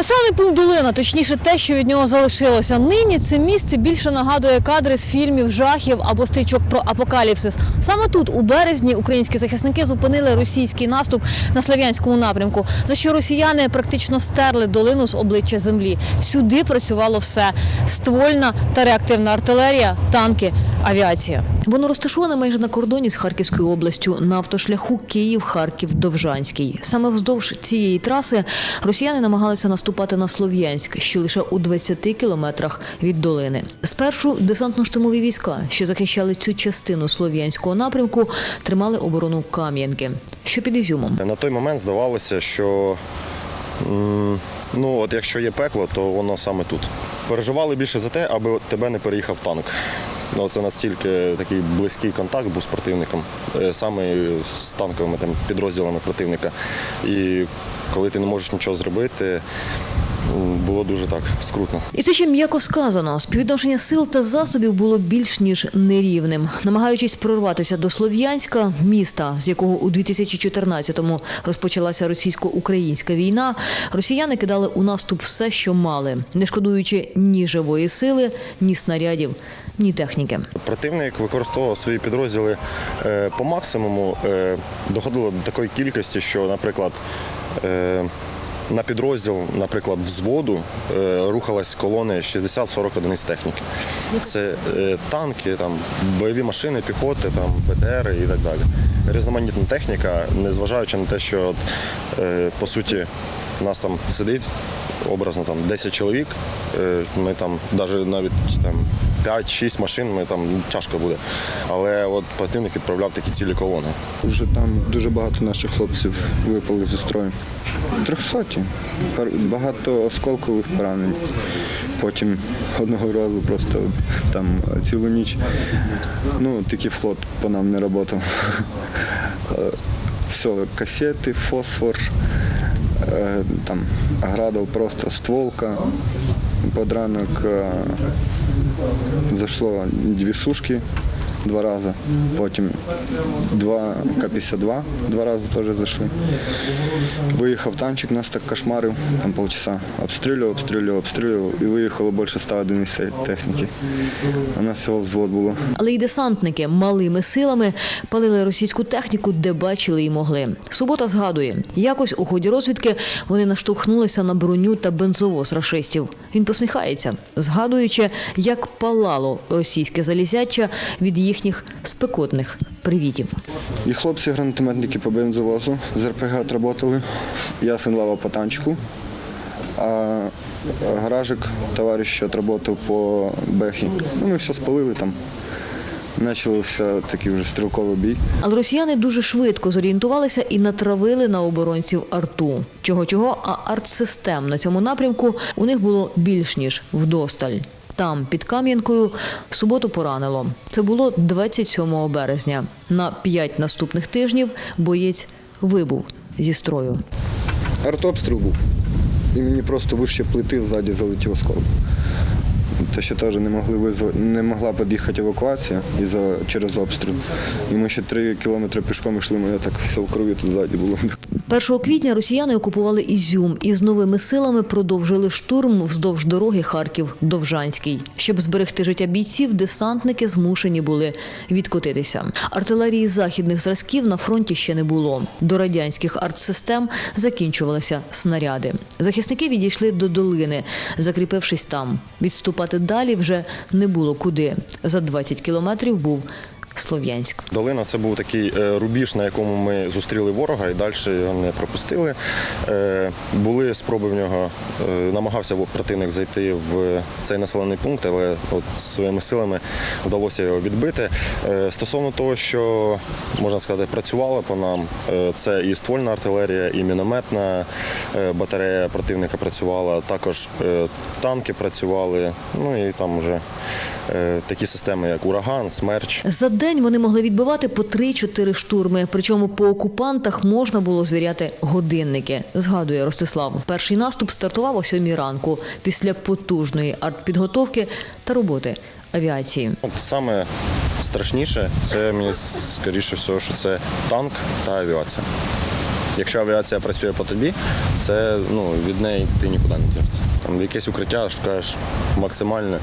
Населений пункт Долина, точніше те, що від нього залишилося. Нині це місце більше нагадує кадри з фільмів жахів або стрічок про апокаліпсис. Саме тут, у березні, українські захисники зупинили російський наступ на Слав'янському напрямку, за що росіяни практично стерли долину з обличчя землі. Сюди працювало все: ствольна та реактивна артилерія, танки, авіація. Воно розташоване майже на кордоні з Харківською областю на автошляху Київ-Харків-Довжанський. Саме вздовж цієї траси росіяни намагалися наступати на Слов'янськ, що лише у 20 кілометрах від долини. Спершу десантно-штурмові війська, що захищали цю частину слов'янського напрямку, тримали оборону Кам'янки, що під Ізюмом. На той момент здавалося, що ну, от якщо є пекло, то воно саме тут. Переживали більше за те, аби тебе не переїхав танк. Ну, це настільки такий близький контакт був з противником, е, саме з танковими там, підрозділами противника. І коли ти не можеш нічого зробити, було дуже так скрутно. І це ще м'яко сказано. Співвідношення сил та засобів було більш ніж нерівним. Намагаючись прорватися до Слов'янська, міста, з якого у 2014-му розпочалася російсько-українська війна, росіяни кидали у наступ все, що мали, не шкодуючи ні живої сили, ні снарядів, ні техніки. Противник використовував свої підрозділи е, по максимуму. Е, доходило до такої кількості, що, наприклад, е, на підрозділ, наприклад, взводу е, рухалась колони 60-40 одиниць техніки. Це е, танки, там, бойові машини, піхоти, там, БТР і так далі. Різноманітна техніка, незважаючи на те, що е, по суті нас там сидить образно там 10 чоловік. Ми там навіть навіть там 5-6 машин, ми там тяжко буде. Але от противник відправляв такі цілі колони. Вже там дуже багато наших хлопців випали зі строю. Трьохсоті. Багато осколкових поранень. Потім одного разу просто там цілу ніч. Ну, тільки флот по нам не працював. Все, касети, фосфор, е, там градов просто стволка. Под ранок е, зайшло дві сушки два рази, потім два К-52 два рази теж зайшли. Виїхав танчик, нас так кошмарив, там полчаса. Обстрілював, обстрілював, обстрілював і виїхало більше ста одиниць техніки. У нас всього взвод було. Але й десантники малими силами палили російську техніку, де бачили і могли. Субота згадує, якось у ході розвідки вони наштовхнулися на броню та бензовоз рашистів. Він посміхається, згадуючи, як палало російське залізяча від їхніх спекотних привітів. І хлопці гранатометники по бензовозу з РПГ отработали. Я син лава по танчику. А гаражик товариш отработав по бехі. Ну, ми все спалили там. Почався такий вже стрілковий бій. Але росіяни дуже швидко зорієнтувалися і натравили на оборонців арту. Чого чого, а артсистем на цьому напрямку у них було більш ніж вдосталь. Там, під Кам'янкою, в суботу поранило. Це було 27 березня. На п'ять наступних тижнів боєць вибув зі строю. Артобстріл був. І мені просто вище плити ззаді залетів осколок. Те, що теж не могли визв... не могла під'їхати евакуація із-за... через обстріл. І ми ще три кілометри пішком йшли, мене так все в крові тут ззаді було. 1 квітня росіяни окупували Ізюм і з новими силами продовжили штурм вздовж дороги Харків-Довжанський. Щоб зберегти життя бійців, десантники змушені були відкотитися. Артилерії західних зразків на фронті ще не було. До радянських артсистем закінчувалися снаряди. Захисники відійшли до долини, закріпившись там. Відступати далі вже не було куди. За 20 кілометрів був Слов'янськ. Долина це був такий е, рубіж, на якому ми зустріли ворога і далі його не пропустили. Е, Були спроби в нього, е, намагався противник зайти в цей населений пункт, але от своїми силами вдалося його відбити. Стосовно того, що можна сказати, працювало по нам, це і ствольна артилерія, і мінометна батарея противника працювала, також танки працювали, ну і там вже такі системи, як ураган, смерч. День вони могли відбивати по 3-4 штурми. Причому по окупантах можна було звіряти годинники. Згадує Ростислав. Перший наступ стартував о 7 ранку після потужної артпідготовки та роботи авіації. Саме страшніше це мені скоріше всього, що це танк та авіація. Якщо авіація працює по тобі, це ну, від неї ти нікуди не дівся. Там якесь укриття шукаєш максимальне.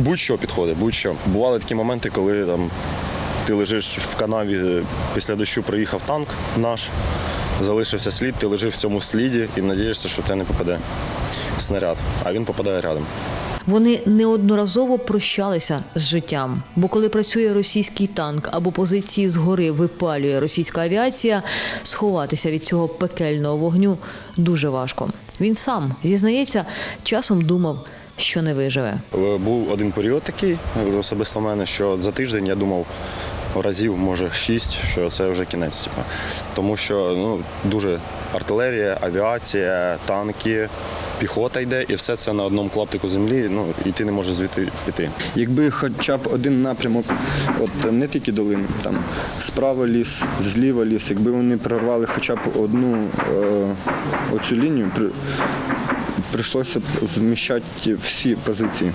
Будь-що підходить, будь-що. Бували такі моменти, коли там ти лежиш в канаві, е, після дощу приїхав танк наш, залишився слід, ти лежиш в цьому сліді і надієшся, що в тебе не попаде снаряд, а він попадає рядом. Вони неодноразово прощалися з життям, бо коли працює російський танк або позиції згори випалює російська авіація, сховатися від цього пекельного вогню дуже важко. Він сам зізнається, часом думав, що не виживе. Е, Був один період такий, особисто в мене, що за тиждень я думав разів, може, шість, що це вже кінець. Типу. Тому що ну, дуже артилерія, авіація, танки, піхота йде, і все це на одному клаптику землі, ну, і ти не можеш звідти піти. Якби хоча б один напрямок, от не тільки долини, там справа ліс, зліва ліс, якби вони прорвали хоча б одну е, оцю лінію, прийшлося зміщати всі позиції.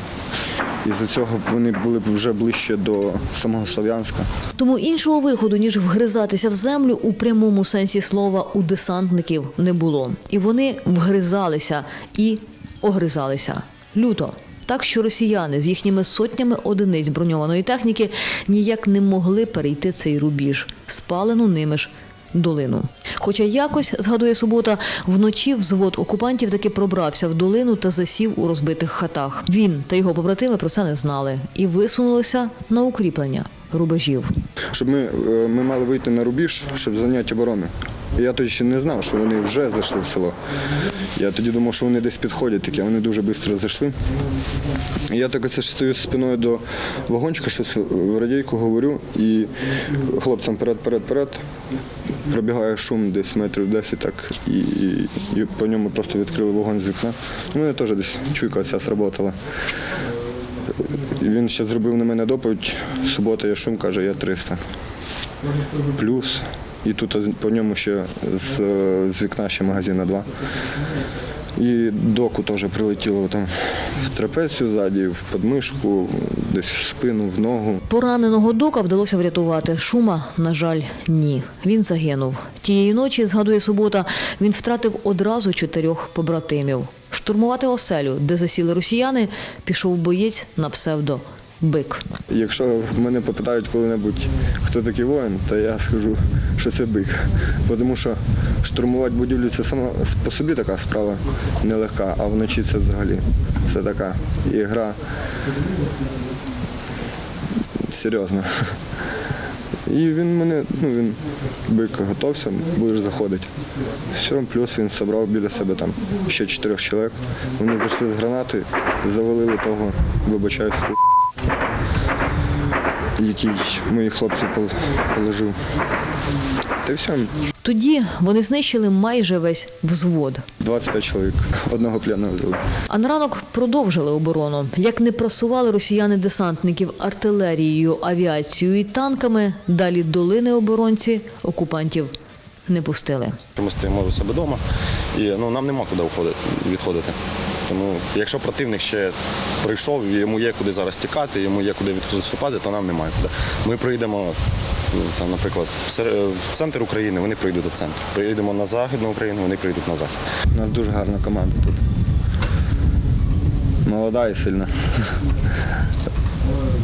І за цього вони були б вже ближче до самого Слов'янська. Тому іншого виходу, ніж вгризатися в землю у прямому сенсі слова у десантників не було. І вони вгризалися і огризалися люто. Так що росіяни з їхніми сотнями одиниць броньованої техніки ніяк не могли перейти цей рубіж, спалену ними ж долину. Хоча якось, згадує субота, вночі взвод окупантів таки пробрався в долину та засів у розбитих хатах. Він та його побратими про це не знали і висунулися на укріплення рубежів. Щоб ми, е, ми мали вийти на рубіж, щоб зайняти оборону. Я тоді ще не знав, що вони вже зайшли в село. Я тоді думав, що вони десь підходять такі, вони дуже швидко зайшли. І я так оце стою спиною до вагончика, щось в радійку говорю, і хлопцям перед, перед, перед пробігає шум десь метрів 10 так, і, і, і по ньому просто відкрили вогонь з вікна. У мене теж десь чуйка ця сработала. Він ще зробив на мене доповідь. Субота є шум, каже, я 300. Плюс. І тут по ньому ще з, з вікна ще магазина два. І доку теж прилетіло там в трапецію ззаді, в подмишку, десь в спину, в ногу. Пораненого дока вдалося врятувати. Шума, на жаль, ні. Він загинув. Тієї ночі, згадує субота, він втратив одразу чотирьох побратимів. Штурмувати оселю, де засіли росіяни, пішов боєць на псевдо Бик. Якщо мене попитають коли-небудь, хто такий воїн, то я скажу, що це бик. Тому що штурмувати будівлю це сама по собі така справа нелегка, а вночі це взагалі це така ігра серйозна. І він мене, ну він бик готовся, будеш заходити. Все, плюс він зібрав біля себе там ще чотирьох чоловік. Вони зайшли з гранати, завалили того, вибачаюсь, який мої хлопці пол- положив. Та все, Тоді вони знищили майже весь взвод. 25 чоловік. Одного п'яного взяли. А на ранок продовжили оборону. Як не просували росіяни десантників артилерією, авіацією і танками, далі долини оборонці окупантів не пустили. Ми стоїмо у себе вдома, і ну, нам нема куди уходити, відходити. Тому якщо противник ще прийшов, йому є куди зараз тікати, йому є куди відступати, то нам немає куди. Ми прийдемо, ну, там, наприклад, в центр України, вони прийдуть до центру. Приїдемо на Західну Україну, вони прийдуть на захід. У нас дуже гарна команда тут. Молода і сильна.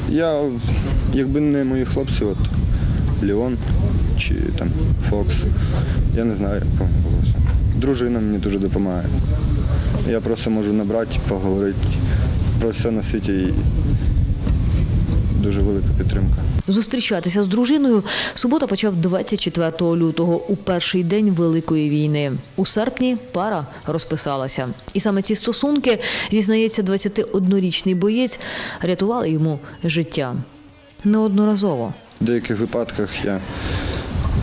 Я, якби не мої хлопці, от Леон чи там Фокс, я не знаю, як було. Дружина мені дуже допомагає. Я просто можу набрати, поговорити про все на світі і дуже велика підтримка. Зустрічатися з дружиною субота почав 24 лютого у перший день Великої війни. У серпні пара розписалася. І саме ці стосунки, зізнається 21-річний боєць, рятували йому життя. Неодноразово. В деяких випадках я,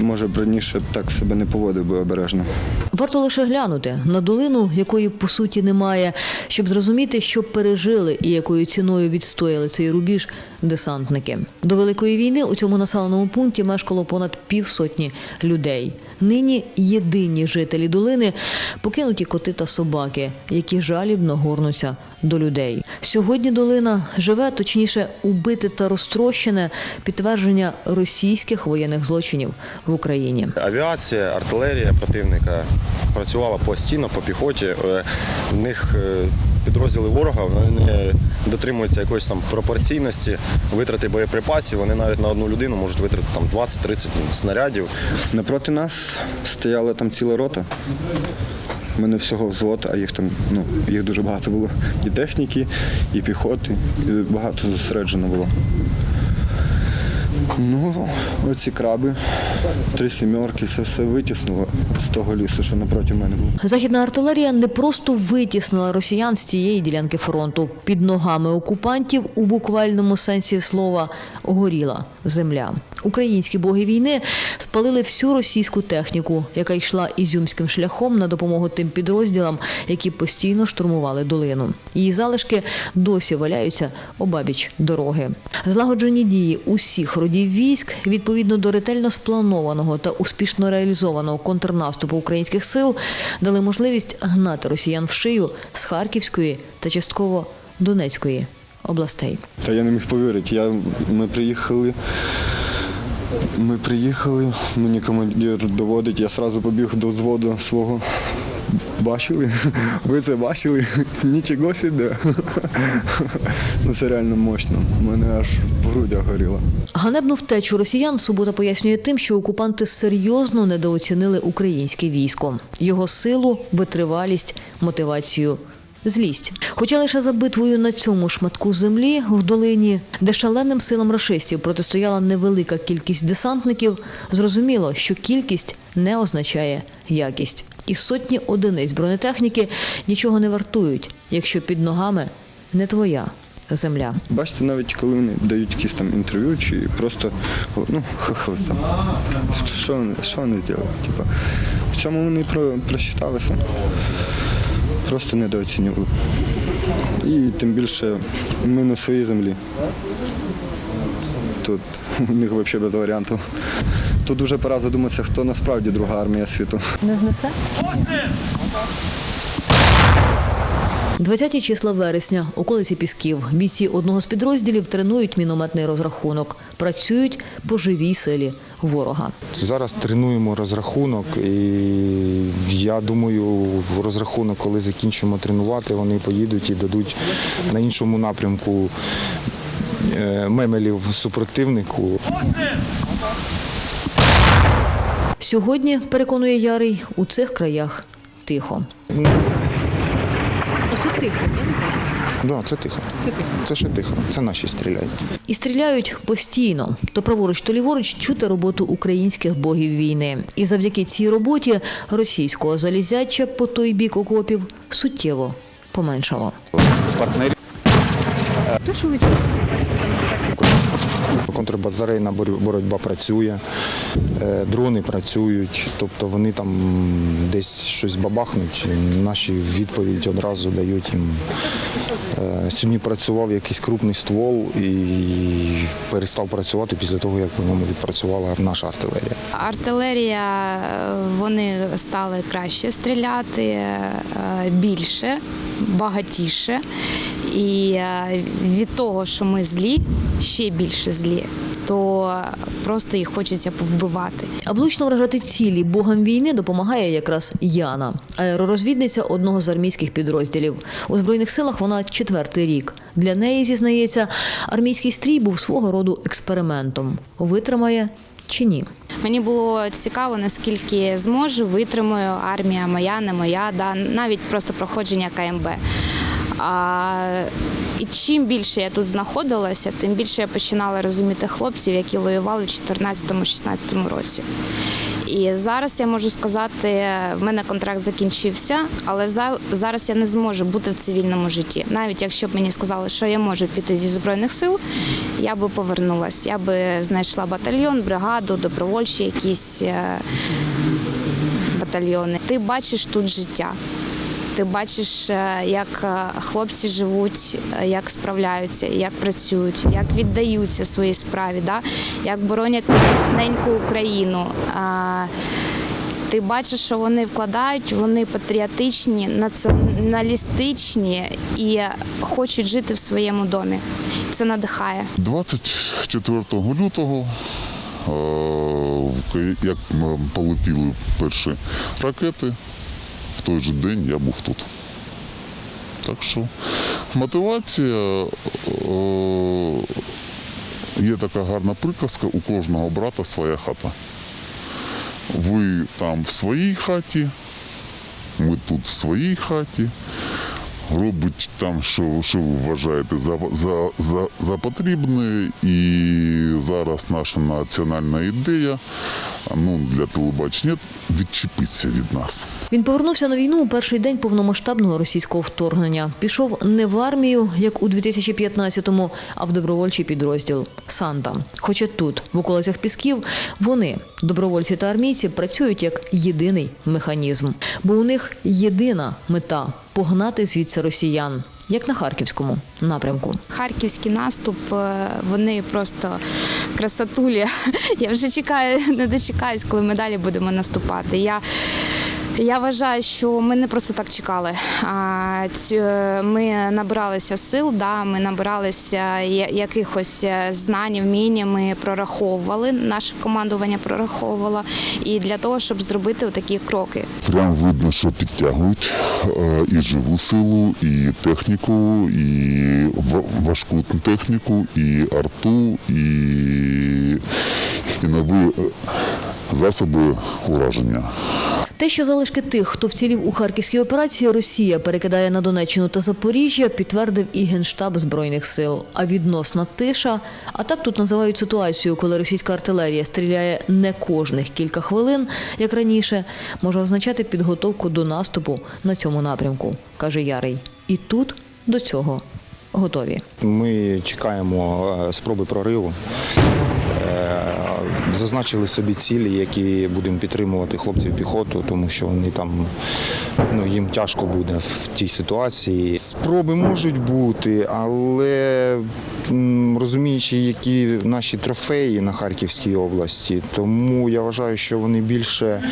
може, б раніше так себе не поводив би обережно. Варто лише глянути на долину, якої по суті немає, щоб зрозуміти, що пережили і якою ціною відстояли цей рубіж десантники. До великої війни у цьому населеному пункті мешкало понад півсотні людей. Нині єдині жителі долини покинуті коти та собаки, які жалібно горнуться до людей. Сьогодні долина живе, точніше, убите та розтрощене підтвердження російських воєнних злочинів в Україні. Авіація, артилерія противника працювала постійно по піхоті. Е, В них е, підрозділи ворога вони не дотримуються якоїсь там пропорційності витрати боєприпасів. Вони навіть на одну людину можуть витратити там 20-30 снарядів. Напроти нас стояла там ціла рота. У мене всього взвод, а їх там, ну, їх дуже багато було. І техніки, і піхоти, і багато зосереджено було. Ну, оці краби, три сімерки, це все витіснуло з того лісу, що напроти мене був. Західна артилерія не просто витіснила росіян з цієї ділянки фронту. Під ногами окупантів у буквальному сенсі слова горіла земля. Українські боги війни спалили всю російську техніку, яка йшла ізюмським шляхом на допомогу тим підрозділам, які постійно штурмували долину. Її залишки досі валяються обабіч дороги. Злагоджені дії усіх родів військ відповідно до ретельно спланованого та успішно реалізованого контрнаступу українських сил дали можливість гнати росіян в шию з Харківської та частково Донецької областей. Та я не міг повірити. Я, ми приїхали. Ми приїхали, мені командир доводить, я одразу побіг до взводу свого. Бачили? Ви це бачили? Нічого собі. Ну це реально мощно. Мене аж грудях горіло. Ганебну втечу росіян субота пояснює тим, що окупанти серйозно недооцінили українське військо, його силу, витривалість, мотивацію. Злість, хоча лише за битвою на цьому шматку землі в долині, де шаленим силам рашистів протистояла невелика кількість десантників, зрозуміло, що кількість не означає якість. І сотні одиниць бронетехніки нічого не вартують, якщо під ногами не твоя земля. Бачите, навіть коли вони дають якісь там інтерв'ю чи просто ну, хахлися. Що, вони- що вони зробили? Типа, в цьому вони про, просчиталися. Просто недооцінювали. І тим більше ми на своїй землі. Тут у них взагалі без варіантів. Тут дуже пора задуматися, хто насправді друга армія світу. Не знесе? 20 числа вересня, околиці Пісків. Бійці одного з підрозділів тренують мінометний розрахунок. Працюють по живій силі ворога. Зараз тренуємо розрахунок, і я думаю, розрахунок, коли закінчимо тренувати, вони поїдуть і дадуть на іншому напрямку е, мемелів супротивнику. Сьогодні, переконує Ярий, у цих краях тихо. Оце тихо. Да, це тихо. Це ще тихо. Це наші стріляють. І стріляють постійно. То праворуч, то ліворуч чути роботу українських богів війни. І завдяки цій роботі російського залізяча по той бік окопів суттєво поменшало. Партнерів То, що ви контрбатарейна бор- боротьба працює, е, дрони працюють, тобто вони там десь щось бабахнуть, і наші відповідь одразу дають їм. Е, Сьогодні працював якийсь крупний ствол і перестав працювати після того, як по ньому відпрацювала наша артилерія. Артилерія, е, вони стали краще стріляти, більше, багатіше. І е, від того, що ми злі, ще більше злі, то просто їх хочеться повбивати. А влучно вражати цілі богам війни допомагає якраз Яна, аеророзвідниця одного з армійських підрозділів. У збройних силах вона четвертий рік. Для неї зізнається, армійський стрій був свого роду експериментом. Витримає чи ні? Мені було цікаво, наскільки зможу, витримаю армія моя, не моя, да, навіть просто проходження КМБ. А, і чим більше я тут знаходилася, тим більше я починала розуміти хлопців, які воювали в 2014-2016 році. І зараз я можу сказати, в мене контракт закінчився, але зараз я не зможу бути в цивільному житті. Навіть якщо б мені сказали, що я можу піти зі збройних сил, я би повернулася. Я би знайшла батальйон, бригаду, добровольчі якісь е, батальйони. Ти бачиш тут життя. Ти бачиш, е, як е, хлопці живуть, е, як справляються, як працюють, як віддаються своїй справі, да? як боронять неньку Україну. Ти бачиш, що вони вкладають, вони патріотичні, націоналістичні і хочуть жити в своєму домі. Це надихає. 24 лютого, як полетіли перші ракети, той же день я був тут. Так що мотивація е, є така гарна приказка, у кожного брата своя хата. Ви там в своїй хаті, ми тут в своїй хаті. Робить там, що, що ви вважаєте за, за, за, за потрібне. І зараз наша національна ідея ну, для телебачення відчепитися від нас. Він повернувся на війну у перший день повномасштабного російського вторгнення. Пішов не в армію, як у 2015-му, а в добровольчий підрозділ Санта. Хоча тут, в околицях Пісків, вони, добровольці та армійці, працюють як єдиний механізм. Бо у них єдина мета погнати звідси росіян, як на харківському напрямку. Харківський наступ, е, вони просто красотулі. Я вже чекаю, не дочекаюсь, коли ми далі будемо наступати. Я я вважаю, що ми не просто так чекали. Цю- Ми набиралися сил, да, ми набиралися якихось е, знань, вміння, ми прораховували, наше командування прораховувало. І для того, щоб зробити такі кроки. Прям видно, що підтягують е, і живу силу, і техніку, і ва- важку техніку, і арту, і, і нові е, засоби ураження. Те, що залишки тих, хто вцілів у харківській операції, Росія перекидає на Донеччину та Запоріжжя, підтвердив і Генштаб Збройних сил. А відносна тиша, а так тут називають ситуацію, коли російська артилерія стріляє не кожних кілька хвилин, як раніше, може означати підготовку до наступу на цьому напрямку, каже Ярий. І тут до цього готові. Ми чекаємо е, спроби прориву. Зазначили собі цілі, які будемо підтримувати хлопців піхоту, тому що вони там ну їм тяжко буде в тій ситуації. Спроби можуть бути, але розуміючи, які наші трофеї на Харківській області, тому я вважаю, що вони більше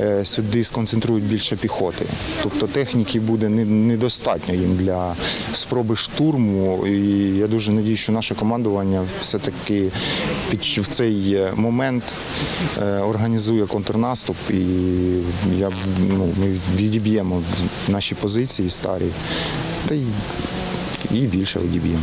е, сюди сконцентрують більше піхоти. Тобто техніки буде недостатньо їм для спроби штурму. І я дуже надію, що наше командування все-таки під в цей е, момент е, організує контрнаступ, і я ну, ми відіб'ємо наші позиції старі, та й і більше відіб'ємо.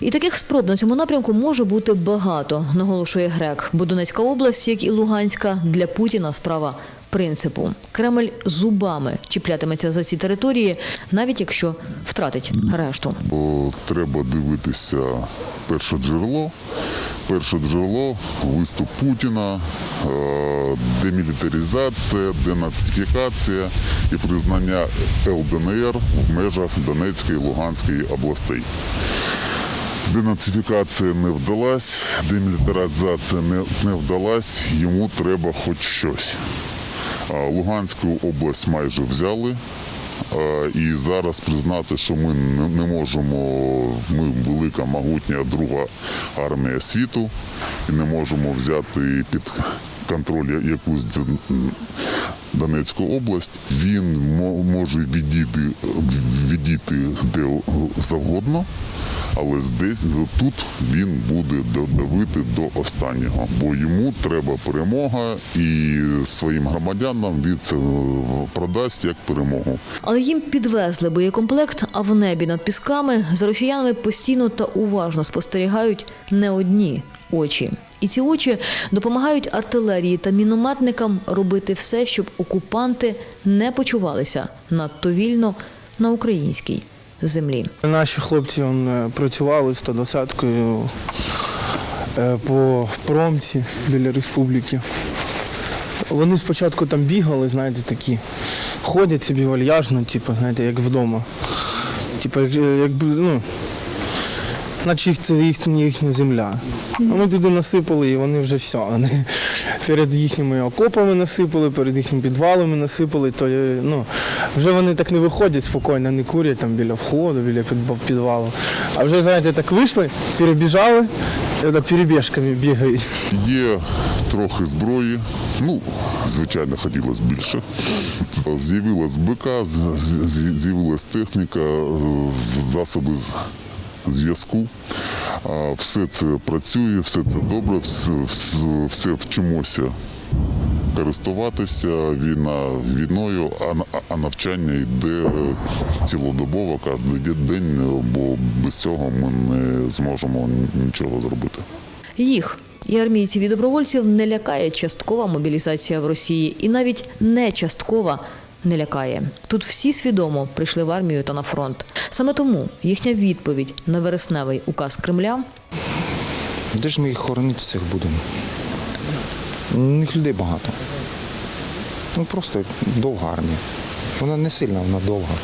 І таких спроб на цьому напрямку може бути багато, наголошує Грек. Бо Донецька область, як і Луганська, для Путіна справа принципу. Кремль зубами чіплятиметься за ці території, навіть якщо втратить решту. Бо треба дивитися перше джерело. Перше джерело виступ Путіна, е, демілітаризація, денацифікація і признання ЛДНР в межах Донецької і Луганської областей. Денацифікація не вдалась, демілітаризація не, не вдалась, йому треба хоч щось. Луганську область майже взяли. Е, І зараз признати, що ми не не можемо, ми велика, могутня друга армія світу і не можемо взяти під контроль якусь Донецьку область. Він мо- може відійти, відійти де завгодно, але здесь тут він буде додавити до останнього, бо йому треба перемога, і своїм громадянам він це продасть як перемогу. Але їм підвезли боєкомплект, а в небі над пісками за росіянами постійно та уважно спостерігають не одні очі. І ці очі допомагають артилерії та мінометникам робити все, щоб окупанти не почувалися надто вільно на українській землі. Наші хлопці он, е, працювали 120-кою е, по промці біля республіки. Вони спочатку там бігали, знаєте, такі, ходять собі вальяжно, типу, знаєте, як вдома. Типу, як, якби, ну, наче це їхня, їхня земля. А ми туди насипали, і вони вже все. Вони перед їхніми окопами насипали, перед їхніми підвалами насипали, то е, ну, вже вони так не виходять спокійно, не курять там біля входу, біля підвалу. А вже, знаєте, так вийшли, перебіжали, це перебіжками бігають. Є трохи зброї. Ну, звичайно, хотілося більше. З'явилась БК, з'явилась техніка, засоби зв'язку. Все це працює, все це добре, все, все- вчимося користуватися. Війна війною, а, навчання йде цілодобово кожен день, бо без цього ми не зможемо нічого зробити. Їх і армійців і добровольців не лякає часткова мобілізація в Росії, і навіть не часткова не лякає. Тут всі свідомо прийшли в армію та на фронт. Саме тому їхня відповідь на вересневий указ Кремля Де ж ми їх хоронити всіх будемо? У них людей багато. Ну просто довга армія. Вона не сильна, вона довга.